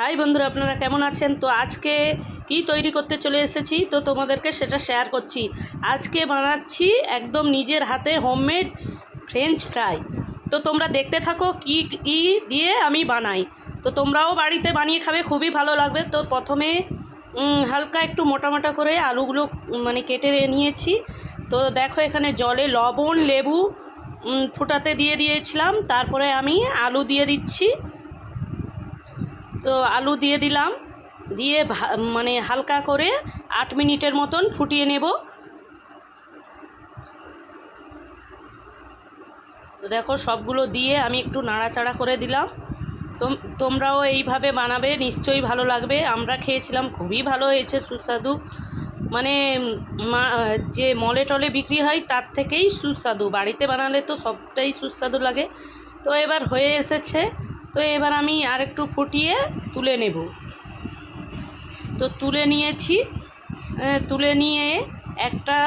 High বন্ধুরা, আপনারা কেমন আছেন? তো আজকে কি তৈরি করতে চলে এসেছি? তো তোমাদেরকে সেটা শেয়ার করছি। আজকে বানাচ্ছি একদম নিজের হাতে হোমমেড ফ্রেঞ্চ ফ্রাই তো তোমরা দেখতে থাকো কি কি দিয়ে আমি বানাই। তো তোমরাও বাড়িতে বানিয়ে খাবে, খুবই ভালো লাগবে। তো প্রথমে হালকা একটু মোটা মোটা করে আলুগুলো মানে কেটে নিয়েছি। তো দেখো এখানে জলে লবণ, লেবু ফুটাতে দিয়ে দিয়েছিলাম। তারপরে আমি আলু দিয়ে দিচ্ছি। তো আলু দিয়ে দিলাম। দিয়ে মানে হালকা করে আট মিনিটের মতন ফুটিয়ে নেব। তো দেখো সবগুলো দিয়ে আমি একটু নাড়াচাড়া করে দিলাম। তোম, তোমরাও এইভাবে বানাবে, নিশ্চয়ই ভালো লাগবে। আমরা খেয়েছিলাম, খুবই ভালো হয়েছে, সুস্বাদু। মানে যে মলে টলে বিক্রি হয়, তার থেকেই সুস্বাদু। বাড়িতে বানালে তো সবটাই সুস্বাদু লাগে। তো এবার হয়ে এসেছে তো এবার আমি আর একটু ফুটিয়ে তুলে নেব। তো তুলে নিয়েছি। তুলে নিয়ে একটা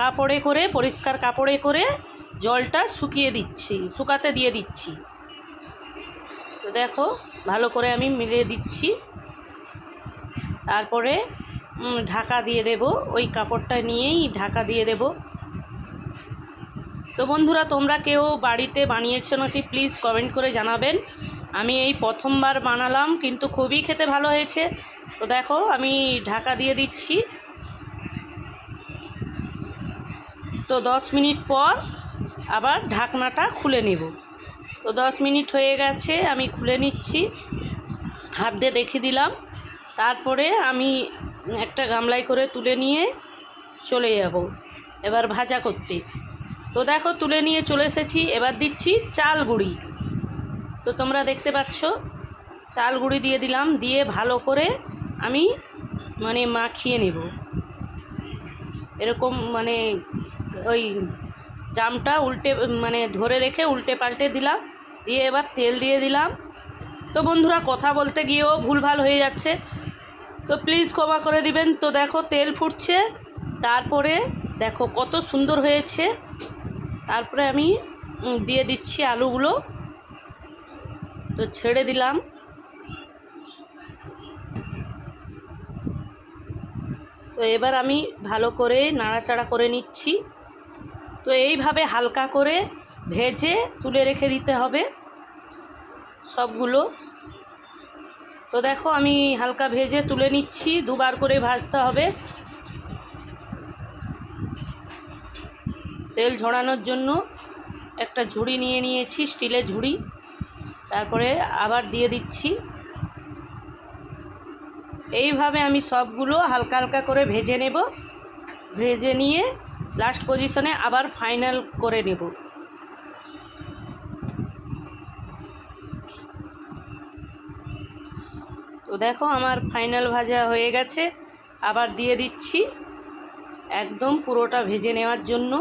কাপড়ে করে, পরিষ্কার কাপড়ে করে জলটা শুকিয়ে দিচ্ছি, শুকাতে দিয়ে দিচ্ছি। তো দেখো, ভালো করে আমি মিলিয়ে দিচ্ছি। তারপরে ঢাকা দিয়ে দেব। ওই কাপড়টা নিয়েই ঢাকা দিয়ে দেব। তো বন্ধুরা, তোমরা কেউ বাড়িতে বানিয়েছো নাকি, প্লিজ কমেন্ট করে জানাবেন। আমি এই প্রথমবার বানালাম, কিন্তু খুবই খেতে ভালো হয়েছে। তো দেখো, আমি ঢাকা দিয়ে দিচ্ছি। তো দশ মিনিট পর আবার ঢাকনাটা খুলে নেব। তো দশ মিনিট হয়ে গেছে, আমি খুলে নিচ্ছি। হাত দিয়ে রেখে দিলাম। তারপরে আমি একটা গামলায় করে তুলে নিয়ে চলে যাব। এবার ভাজা করতে। তো দেখো, তুলে নিয়ে চলে এসেছি। এবার দিচ্ছি চাল গুঁড়ি। তো তোমরা দেখতে পাচ্ছ, চাল গুঁড়ি দিয়ে দিলাম, দিয়ে ভালো করে আমি মানে মাখিয়ে নেব। এরকম মানে ওই জামটা উল্টে মানে ধরে রেখে উল্টে পাল্টে দিলাম, দিয়ে এবার তেল দিয়ে দিলাম। তো বন্ধুরা, কথা বলতে গিয়েও ভুলভাল হয়ে যাচ্ছে। তো প্লিজ ক্ষমা করে দিবেন। তো দেখো, তেল ফুটছে। তারপরে দেখো কত সুন্দর হয়েছে। তারপরে আমি দিয়ে দিচ্ছি আলুগুলো। তো ছেড়ে দিলাম। তো এবার আমি ভালো করে নাড়াচাড়া করে নিচ্ছি। তো এইভাবে হালকা করে ভেজে তুলে রেখে দিতে হবে সবগুলো। তো দেখো আমি হালকা ভেজে তুলে নিচ্ছি, দুবার করে ভাজতে হবে। তেল ঝরানোর জন্য একটা ঝুড়ি নিয়ে নিয়েছি, স্টিলের ঝুড়ি। তারপরে আবার দিয়ে দিচ্ছি। এইভাবে আমি সবগুলো হালকা হালকা করে ভেজে নেব। ভেজে নিয়ে লাস্ট পজিশনে আবার ফাইনাল করে নেব। তো দেখো আমার ফাইনাল ভাজা হয়ে গেছে। আবার দিয়ে দিচ্ছি। একদম পুরোটা ভেজে নেওয়ার জন্য।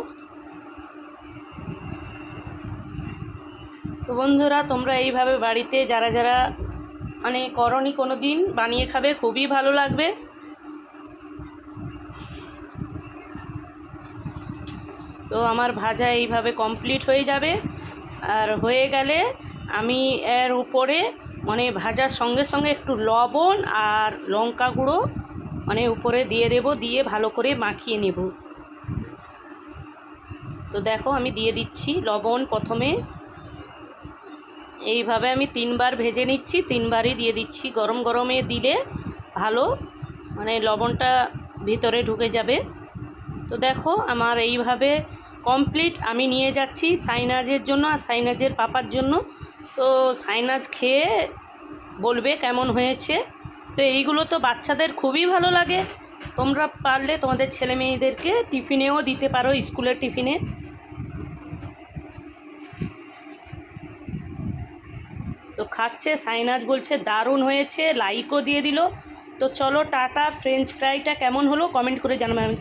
তো বন্ধুরা, তোমরা এইভাবে বাড়িতে যারা যারা মানে করনি কোনো দিন বানিয়ে খাবে, খুবই ভালো লাগবে। তো আমার ভাজা এইভাবে কমপ্লিট হয়ে যাবে। আর হয়ে গেলে আমি এর উপরে মানে ভাজার সঙ্গে সঙ্গে একটু লবণ আর লঙ্কা গুঁড়ো মানে উপরে দিয়ে দেব, দিয়ে ভালো করে মাখিয়ে নেব। তো দেখো, আমি দিয়ে দিচ্ছি লবণ প্রথমে। এইভাবে আমি তিনবার ভেজে নিচ্ছি, তিনবারই দিয়ে দিচ্ছি। গরম গরমে দিলে ভালো মানে লবণটা ভিতরে ঢুকে যাবে। তো দেখো আমার এইভাবে কমপ্লিট আমি নিয়ে যাচ্ছি সাইনাজের জন্য আর সাইনাজের পাপার জন্য। তো সাইনাজ খেয়ে বলবে কেমন হয়েছে। তো এইগুলো তো বাচ্চাদের খুবই ভালো লাগে। তোমরা পারলে তোমাদের ছেলে মেয়েদেরকে টিফিনেও দিতে পারো, স্কুলের টিফিনে। তো খাচ্ছে, সাইনাজ বলছে, দারুণ হয়েছে। লাইকও দিয়ে দিল। তো চলো টাটা ফ্রেঞ্চ ফ্রাইটা কেমন হলো? কমেন্ট করে জানাবেন